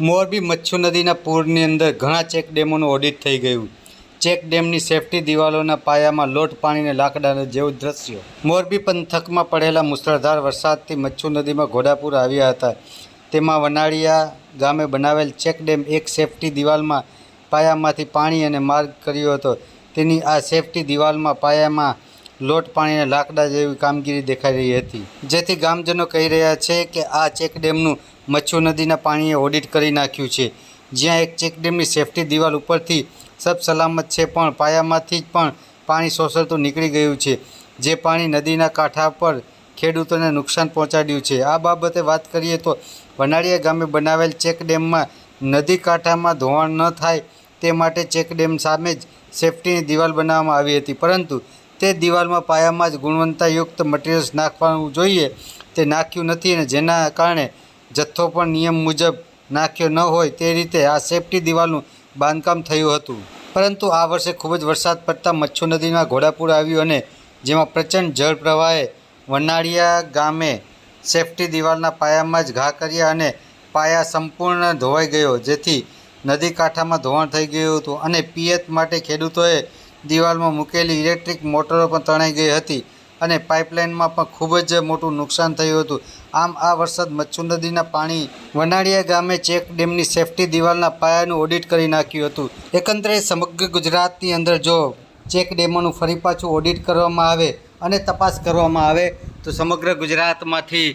મોરબી મચ્છુ નદીના પૂરની અંદર ઘણા ચેક ડેમોનું ઓડિટ થઈ ગયું. ચેક ડેમની સેફટી દિવાલોના પાયામાં લોટ પાણીને લાકડાને જેવું દ્રશ્ય. મોરબી પંથકમાં પડેલા મુસળધાર વરસાદથી મચ્છુ નદીમાં ઘોડાપુર આવ્યા હતા. તેમાં વનાળિયા ગામે બનાવેલ ચેક ડેમ એક સેફટી દિવાલમાં પાયામાંથી પાણી અને માર્ગ કર્યો હતો. તેની આ સેફટી દિવાલમાં પાયામાં લોટ પાણીને લાકડા જેવી કામગીરી દેખાઈ રહી હતી. જેથી ગામજનો કહી રહ્યા છે કે આ ચેક ડેમનું મચ્છુ નદીના પાણીએ ઓડિટ કરી નાખ્યું છે. જ્યાં એક ચેક ડેમની સેફટી દિવાલ ઉપરથી સબ સલામત છે પણ પાયામાંથી જ પણ પાણી શોષાતું નીકળી ગયું છે. જે પાણી નદીના કાંઠા પર ખેડૂતોને નુકસાન પહોંચાડ્યું છે. આ બાબતે વાત કરીએ તો વનાળીયા ગામે બનાવેલ ચેક ડેમમાં નદી કાંઠામાં ધોવાણ ન થાય તે માટે ચેક ડેમ સામે જ સેફટીની દિવાલ બનાવવામાં આવી હતી. પરંતુ તે દિવાલમાં પાયામાં જ ગુણવત્તાયુક્ત મટીરિયલ્સ નાખવાનું જોઈએ. તે નાખ્યું નથી અને જેના કારણે જથ્થો પણ નિયમ મુજબ નાખ્યો ન હોય તે રીતે આ સેફટી દિવાલનું બાંધકામ થયું હતું. પરંતુ આ વર્ષે ખૂબ જ વરસાદ પડતા મચ્છુ નદીમાં ઘોડાપુર આવ્યું અને જેમાં પ્રચંડ જળ પ્રવાહે વનાળિયા ગામે સેફટી દિવાલના પાયામાં જ ઘા કર્યા અને પાયા સંપૂર્ણ ધોવાઈ ગયો, જેથી નદી કાંઠામાં ધોવાણ થઈ ગયું હતું અને પિયત માટે ખેડૂતોએ દિવાલમાં મૂકેલી ઇલેક્ટ્રિક મોટરો પણ તણાઈ ગઈ હતી અને પાઇપલાઇનમાં પણ ખૂબ જ મોટું નુકસાન થયું હતું. આમ આ વરસાદ મચ્છુ નદીના પાણી વનાળિયા ગામે ચેક ડેમની સેફટી દિવાલના પાયાનું ઓડિટ કરી નાખ્યું હતું. એકંદરે સમગ્ર ગુજરાતની અંદર જો ચેક ડેમોનું ફરી પાછું ઓડિટ કરવામાં આવે અને તપાસ કરવામાં આવે, તો સમગ્ર ગુજરાતમાંથી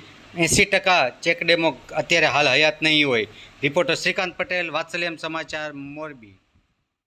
એંસી ટકા ચેક ડેમો અત્યારે હાલ હયાત નહીં હોય. રિપોર્ટર શ્રીકાંત પટેલ, વાત્સલ્યમ સમાચાર, મોરબી.